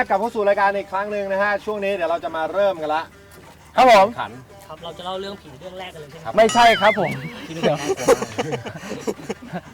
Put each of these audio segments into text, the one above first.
เอาละฮะกลับเข้าสู่รายการอีกครั้งหนึ่งนะฮะช่วงนี้เดี๋ยวเราจะมาเริ่มกันละครับผม ขัน ครับเราจะเล่าเรื่องผีเรื่องแรกกันเลยใช่ไหมไม่ใช่ครับผมเดี๋ยว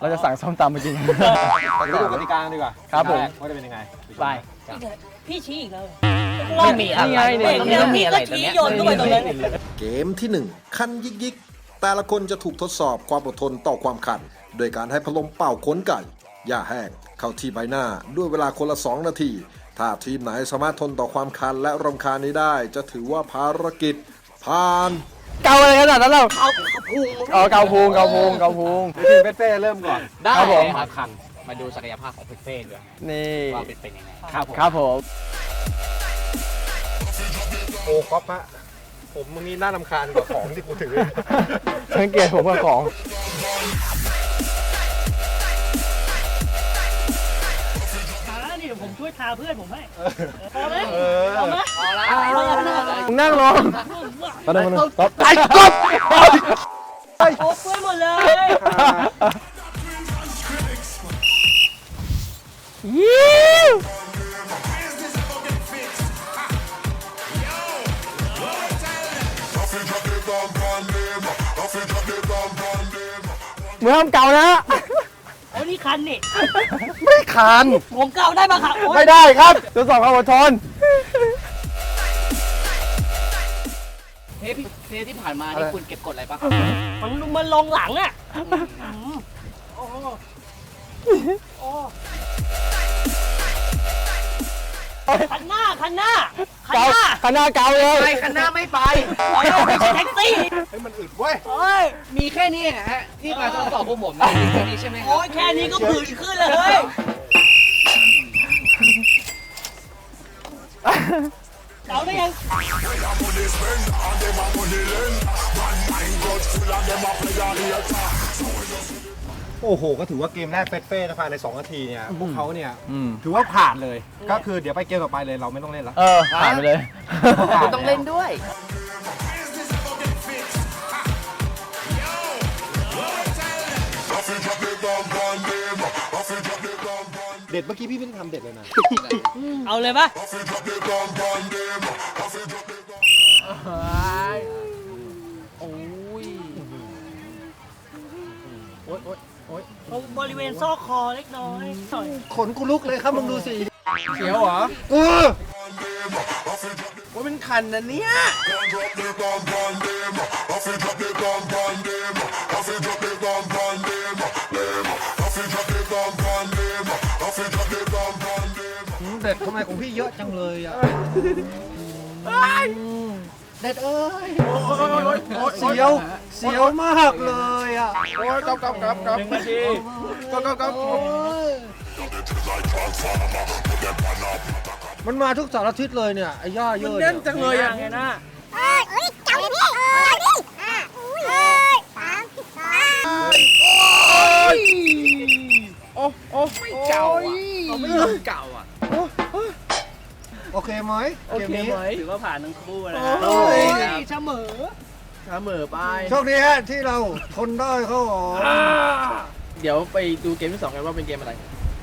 เราจะสั่งส้มตำมากิน ไปดูกติกาดีกว่าครับผมแกว่าจะเป็นยังไงไป พี่ชี้อีกแล้วไม่มีอะไรเด็กเนี่ยมีอะไรตรงนี้โยนเข้าไปตรงนั้นเกมที่1คันยิกยิกแต่ละคนจะถูกทดสอบความอดทนต่อความคัน โดยการให้พัดลมเป่าขนไก่หญ้าแห้งเข้าที่ใบหน้าด้วยเวลาคนละ 2 นาที ถ้าทีมไหนสามารถทนต่อความคันและรำคาญนี้ได้ จะถือว่าภารกิจผ่าน เกาอะไรขนาดนั้นเราเอาพุงอ๋อเกาพุงเกาพุงเกาพุงทีมเฟสเฟ่เริ่มก่อน ได้ครับผมครับคันมาดูศักยภาพของเพชรเฟ่ด้วยนี่ว่าเป็นเป็นยังไงครับผมครับผมโอ้ก๊อฟฮะผมมึงนี่น่ารำคาญกว่าของที่กูถือสังเกตผมกับของ นี่เดี๋ยวผมช่วยทาเพื่อนผมให้พอไหมเออพอไหมเอาละมึงนั่งลงตอนนั้นมันก๊อปไอ้ก๊อปโอ้เพื่อนหมดเลยยิ้วมึงห้ามเกานะโอ้ นี่คันนี่ ไม่คันผมเก่าได้ปะครับโอ๊ยไม่ได้ครับทดสอบความอดทน เทปที่เทปที่ผ่านมานี่คุณเก็บกดอะไรปะครับมันมันลงหลังอะโอ้โหโอ้ คันหน้าคันหน้าคันเกาหน้าคันหน้าเกาเลยไปคันหน้าไม่ไปไม่ใช่แท็กซี่เฮ้ยมันอึดเว้ยโอ้ยมีแค่นี้เองฮะที่มาทดสอบพวกผมนะมีแค่นี้ใช่ไหมครัโอ้บยแค่นี้ก็ผื่นขึ้นเลยเฮ้ยเก่าได้ยัง โอ้โห ก็ถือว่าเกมแรกเฟสเฟ่นะภายใน2นาทีเนี่ยพวกเขาเนี่ยอืม ถือว่าผ่านเลย ก็คือเดี๋ยวไปเกมต่อไปเลยเราไม่ต้องเล่นแล้วเออผ่านไปเลย คุณต้องเล่นด้วย เด็ดเมื่อกี้พี่ไม่ได้ทำเด็ดเลยนะ เอาเลยปะ บริเวณซอกคอเล็กน้อยหน่อยขนกูลุกเลยครับมึงดูสิเขียวเหรอเออว่าเป็นคันนะเนี่ยเด็ดทำไมของพี่เยอะจังเลยอะ เด็ดเอ้ยเสียวเสียวมากเลยอะโอ้ยกับกับกับกับหนึ่งนาทีกับกับกับมันมาทุกสารทิศเลยเนี่ยไอ้ย่าเยอะเนี่ยจังเลยอะไงนะเอ้ย ไหมโอเกมเคนี้ไหม ถือว่าผ่านทั้งคู่นะโอ้ ย เสมอ เสมอไป โชคดีฮะที่เราทนได้เขาหรอเดี๋ยวไปดูเกมที่สองกันว่าเป็นเกมอะไร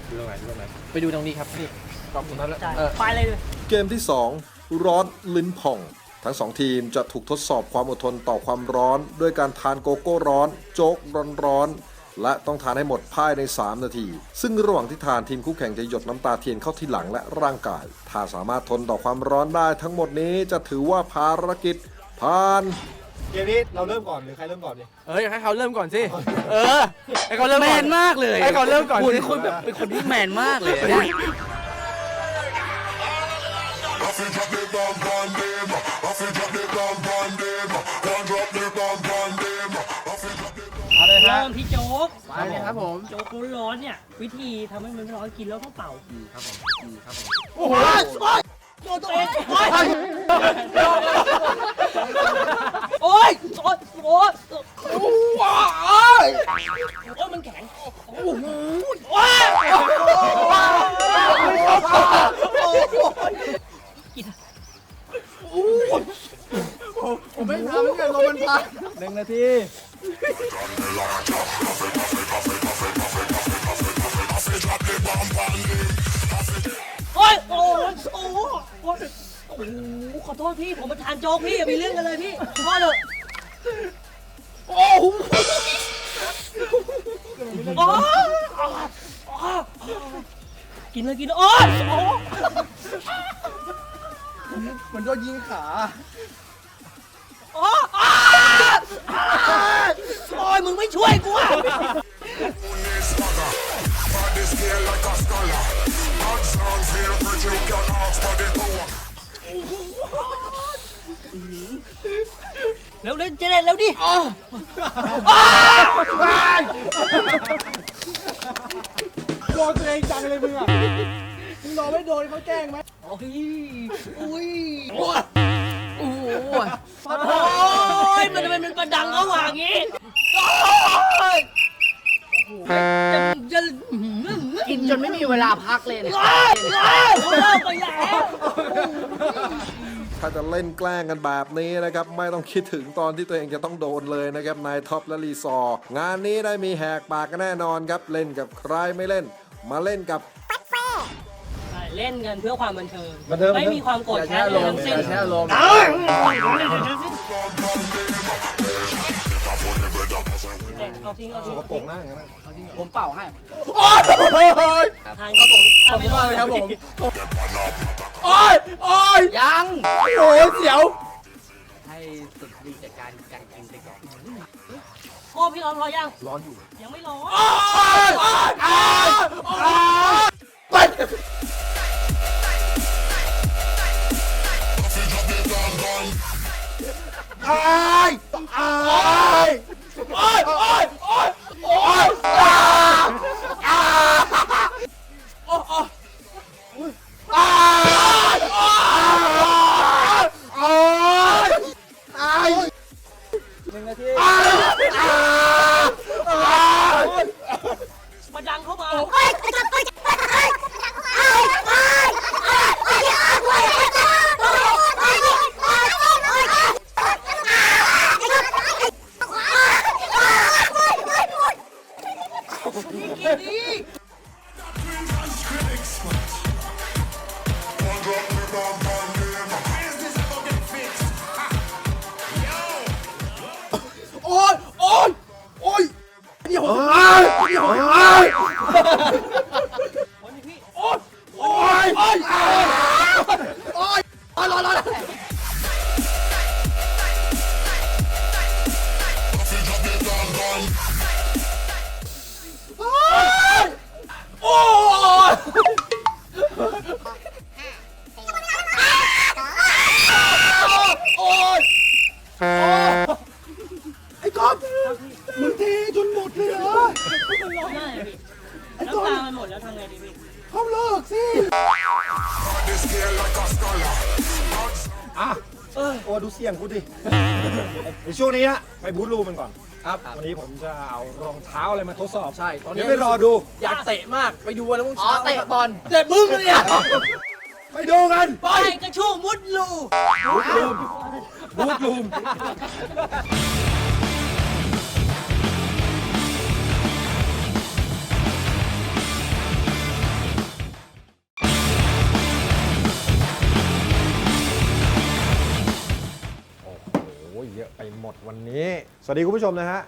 ดูตรงไหนดูตรงไหนไปดูตรงนี้ครับนี่ขอบคุณครับใช่เออไปเลยเลยเกมที่ 2 ร้อนลิ้นผ่อง ทั้งสองทีมจะถูกทดสอบความอดทนต่อความร้อน ด้วยการทานโกโก้ร้อน โจ๊กร้อนๆ และต้องทานให้หมดภายใน 3 นาที ซึ่งระหว่างที่ทานทีมคู่แข่งจะหยดน้ำตาเทียนเข้าที่หลังและร่างกาย ถ้าสามารถทนต่อความร้อนได้ทั้งหมดนี้จะถือว่าภารกิจผ่านเกมนี้เราเริ่มก่อนหรือใครเริ่มก่อนดิเอ้ยให้เขาเริ่มก่อนสิ เออ ให้เขาเริ่มแมก่อน นมากเลยให้เขาเริ่มก่อนคุณสิ คุณแบบเป็นคนที่แมนมากเลยเอาเลย ฮะเริ่มที่โจ๊กไปเลยครับผม โจ๊กร้อนๆเนี่ยวิธีทำให้มันไม่ร้อนกินแล้วต้องเป่าโอ้โหโดนตัวเองโอ๊ยโอ๊ยโอ๊ยโอ๊ยโอ๊ยมันแข็งโอ้โหโอ๊ยกินผมไม่ทำให้เกิดลมมันพัดหนึ่งนาที เฮ้ยโอ้โหโอ้โโอ้โขอโทษพี่ผมมาทานโจ๊กพี่อย่ามีเรื่องกันเลยพี่พ่อเลยโอ้โหอ๋ออ๋ออ๋กินเลยกินเลยโอ้ยโอ้โห มันก็ยิงขา เร็แล้วดิโดนตัวเองจังเลยมึงอะมึงโดนไม่โดนเขาแกล้งไหมโอ้ยอุ้ยโอ้ยโอ้ยโอ้ยมันทำไมมันประดังเขาว่างงี้โอ้ยจะกินจนไม่มีเวลาพักเลยเยโอ้ยไปแล้ว ถ้าจะเล่นแกล้งกันแบบนี้นะครับไม่ต้องคิดถึงตอนที่ตัวเองจะต้องโดนเลยนะครับนายท็อปและรีซอร์งานนี้ได้มีแหกปากกันแน่นอนครับเล่นกับใครไม่เล่น มาเล่นกับเล่นกันเพื่อความบันเทิงไม่มีความโกรธแค้นงแช่ลมเอาทิ้งเอาท้งกระงหน้ผมเป่าให้โอ้ยทานกระป๋องเอาไปว่เลยครับผมโอ้ยโังโอ้ยเสียว ให้สุดดีจากการกันกินไปก่อนโอ้พี่ร้อนร้อนยัง ร้อนอยู่ ยังไม่ร้อน อ้ไอ้ไอ้ไอ้ไอ้ไอ้ โอ้ยโอ้ยโอ้ยโอ้ยรอรอรอโอ้ยโอ้ยไอ้ก๊อฟมึงเทจนหมดเลยเหรอ น้ำตามันหมดแล้วทำไงดีพี่ เขาเลิกสิโอ้ดูเสียงกูดิ ในช่วงนี้นะไปบูทรูมันก่อน ครับ วันนี้ผมจะเอารองเท้าอะไรมาทดสอบใช่ตอนนี้ เดี๋ยวไปรอดู อยากเตะมากไปดูวันแล้วมึงอ๋อเตะบอลเตะมึงเลยอะไปดูกันไปไปกระชู้มุดรูบูทรูมบูทรูม หเยอะไปหมดวันนี้ สวัสดีคุณผู้ชมนะฮะ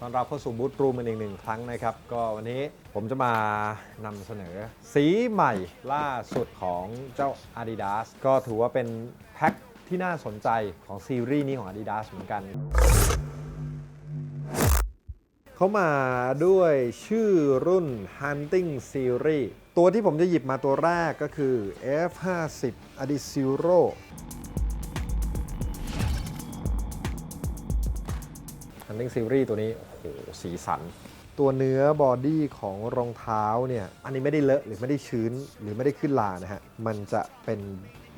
ตอนรับเข้าสู่บูธรูมเป็นอีกหนึ่งครั้งนะครับ ก็วันนี้ผมจะมานำเสนอ สีใหม่ล่าสุดของเจ้า Adidas ก็ถือว่าเป็นแพ็คที่น่าสนใจของซีรีส์นี้ของ Adidas เหมือนกัน เขามาด้วยชื่อรุ่น Hunting Series ตัวที่ผมจะหยิบมาตัวแรกก็คือ F50 Adizero Hunting Series ตัวนี้ โอ้โห สีสัน ตัวเนื้อบอดี้ของรองเท้าเนี่ย อันนี้ไม่ได้เลอะหรือไม่ได้ชื้นหรือไม่ได้ขึ้นลานะฮะ มันจะเป็น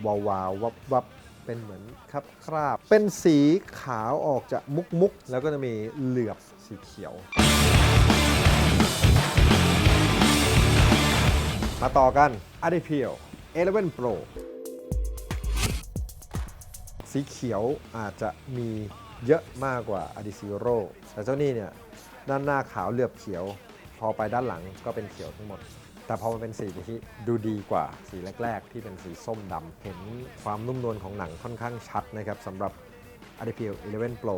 วาวาวับวับเป็นเหมือนครับคราบ เป็นสีขาวออกจากมุกมุกแล้วก็จะมีเหลือบสีเขียว มาต่อกัน a d i p i o 11 Pro สีเขียวอาจจะมี เยอะมากกว่า a d i z e r o แต่เจ้านี่เนี่ยด้านหน้าขาวเหลือบเขียว พอไปด้านหลังก็เป็นเขียวทั้งหมด แต่พอมันเป็นสีที่ดูดีกว่าสีแรก ๆ ที่เป็นสีส้มดำเห็นความนุ่มนวลของหนังค่อนข้างชัดนะครับสำหรับ a d i p i l 11 Pro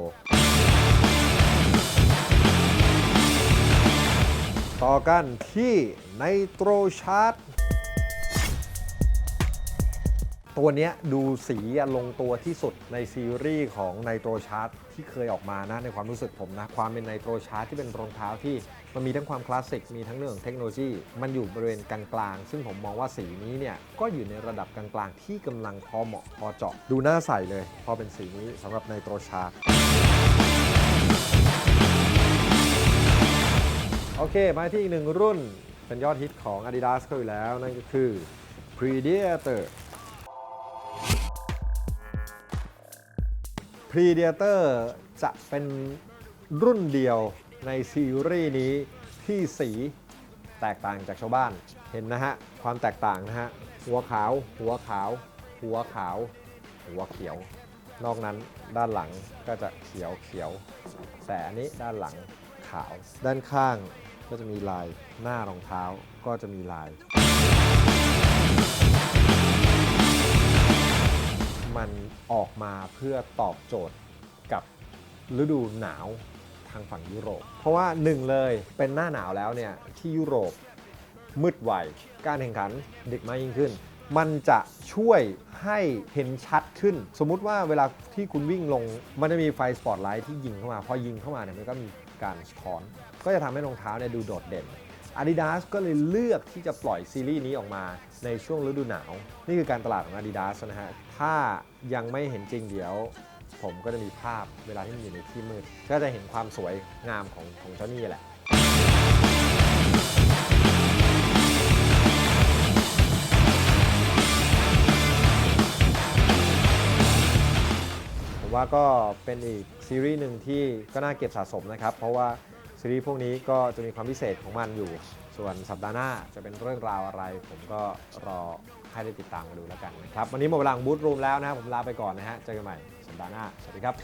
ต่อกันที่ Nitro Chart ตััวนี้ดูสีลงตัวที่สุดในซีรีส์ของ Nitro Chart ที่เคยออกมานะในความรู้สึกผมนะ ความเป็น Nitro Chart ที่เป็นรองเท้าที่มันมีทั้งความคลาสสิก มีทั้งเรื่องเทคโนโลยี มันอยู่บริเวณกลางๆ ซึ่งผมมองว่าสีนี้เนี่ย ก็อยู่ในระดับกลางๆ ที่กำลังพอเหมาะพอเจาะดูน่าใส่เลย พอเป็นสีนี้สำหรับ Nitro Chart โอเค มาที่อีกหนึ่งรุ่นเป็นยอดฮิตของ Adidas ก็อยู่แล้ว นั่นก็คือ Predator Predator จะเป็นรุ่นเดียวในซีรีส์นี้ที่สีแตกต่างจากชาวบ้าน เห็นนะฮะ ความแตกต่างนะฮะ หัวขาว หัวขาว หัวขาว หัวเขียว นอกนั้นด้านหลังก็จะเขียวเขียว แต่อันนี้ด้านหลังขาว ด้านข้างก็จะมีลายหน้ารองเท้าก็จะมีลาย มันออกมาเพื่อตอบโจทย์กับฤดูหนาวทางฝั่งยุโรป เพราะว่าหนึ่งเลยเป็นหน้าหนาวแล้วเนี่ยที่ยุโรปมืดไวการแข่งขันดึกมากยิ่งขึ้น มันจะช่วยให้เห็นชัดขึ้น สมมุติว่าเวลาที่คุณวิ่งลง มันจะมีไฟสปอตไลท์ที่ยิงเข้ามา พอยิงเข้ามาเนี่ยมันก็มีการสะท้อน ก็จะทำให้รองเท้าเนี่ยดูโดดเด่น Adidas ก็เลยเลือกที่จะปล่อยซีรีส์นี้ออกมาในช่วงฤดูหนาว นี่คือการตลาดของ Adidas นะฮะ ถ้ายังไม่เห็นจริงเดี๋ยว ผมก็จะมีภาพเวลาที่มันอยู่ในที่มืด ก็จะเห็นความสวยงามของของเจ้านี่แหละผมว่าก็เป็นอีกซีรีส์หนึ่งที่ก็น่าเก็บสะสมนะครับ เพราะว่า ซีรีส์พวกนี้ก็จะมีความพิเศษของมันอยู่ ส่วนสัปดาห์หน้าจะเป็นเรื่องราวอะไร ผมก็รอให้ได้ติดตามกันดูแล้วกันนะครับ วันนี้หมดเวลาของบูธรูมแล้วนะครับผมลาไปก่อนนะฮะเจอกันใหม่สัปดาห์หน้า สวัสดีครับ